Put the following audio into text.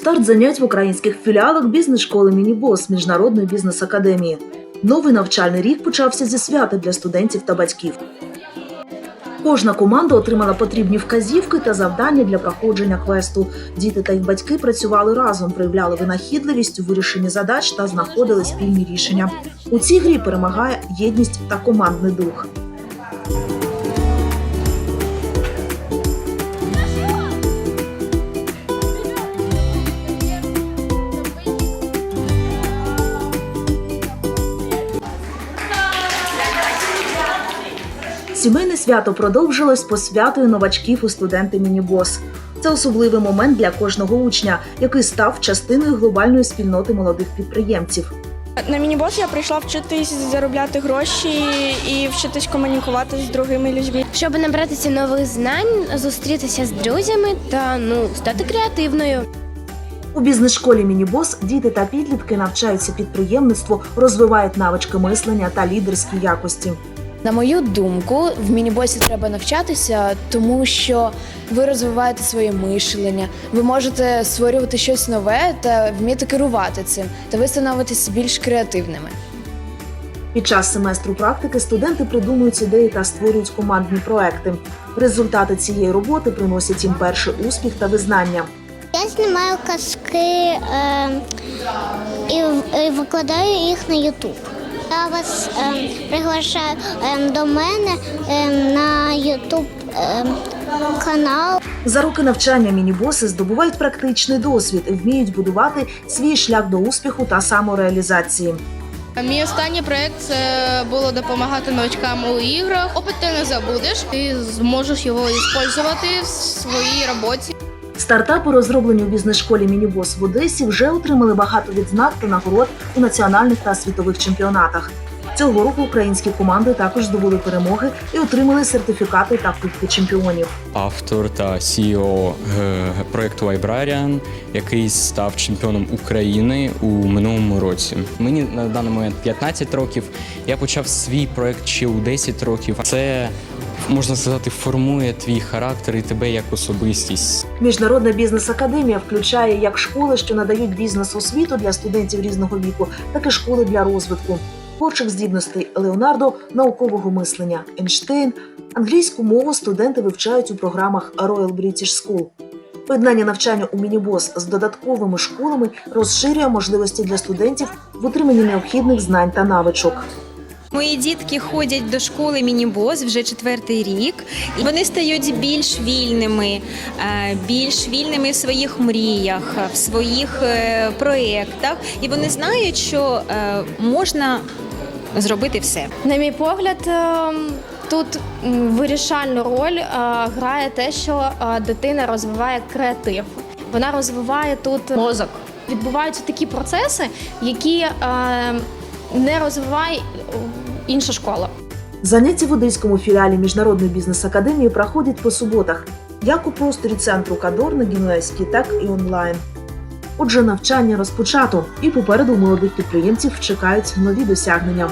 Старт занять в українських філіалах бізнес-школи Мінібос Міжнародної бізнес-академії. Новий навчальний рік почався зі свята для студентів та батьків. Кожна команда отримала потрібні вказівки та завдання для проходження квесту. Діти та їх батьки працювали разом, проявляли винахідливість у вирішенні задач та знаходили спільні рішення. У цій грі перемагає єдність та командний дух. Сімейне свято продовжилось посвятою новачків у студенти Мінібос. Це особливий момент для кожного учня, який став частиною глобальної спільноти молодих підприємців. На мінібос я прийшла вчитись заробляти гроші і вчитись комунікувати з другими людьми. щоб набратися нових знань, зустрітися з друзями та ну стати креативною. У бізнес-школі Мінібос діти та підлітки навчаються підприємництву, розвивають навички мислення та лідерські якості. На мою думку, в мінібосі треба навчатися, тому що ви розвиваєте своє мишлення, ви можете створювати щось нове та вміти керувати цим, та ви становитесь більш креативними. Під час семестру практики студенти придумують ідеї та створюють командні проекти. Результати цієї роботи приносять їм перший успіх та визнання. Я знімаю казки е, і, і викладаю їх на Ютуб. Я вас е, приглашаю е, до мене е, на Ютуб е, канал. За роки навчання мінібоси здобувають практичний досвід і вміють будувати свій шлях до успіху та самореалізації. Мій останній проект це було допомагати новачкам у іграх. Опит ти не забудеш, ти зможеш його використовувати в своїй роботі. Стартапи, розроблені у бізнес-школі Мінібос в Одесі, вже отримали багато відзнак та нагород у національних та світових чемпіонатах. Цього року українські команди також здобули перемоги і отримали сертифікати та кубки чемпіонів. автор та CEO е, проекту Librarian, який став чемпіоном України у минулому році. Мені на даний момент 15 років. Я почав свій проект ще у 10 років. Це можна сказати, формує твій характер і тебе як особистість. Міжнародна бізнес-академія включає як школи, що надають бізнес-освіту для студентів різного віку, так і школи для розвитку. Творчих здібностей Леонардо, наукового мислення Ейнштейн. Англійську мову студенти вивчають у програмах Royal British School. Поєднання навчання у мінібос з додатковими школами розширює можливості для студентів в отриманні необхідних знань та навичок. Мої дітки ходять до школи Мінібос вже четвертий рік. І Вони стають більш вільними, е, більш вільними в своїх мріях, в своїх е, проєктах. І вони знають, що е, можна зробити все. На мій погляд, ем, тут вирішальну роль е, грає те, що е, дитина розвиває креатив. Вона розвиває тут мозок. Відбуваються такі процеси, які е, не розвиває е, інша школа. Заняття в одеському філіалі Міжнародної бізнес-академії проходять по суботах, як у просторі центру Кадор на Генуезькій, так і онлайн. Отже, навчання розпочато, і попереду молодих підприємців чекають нові досягнення.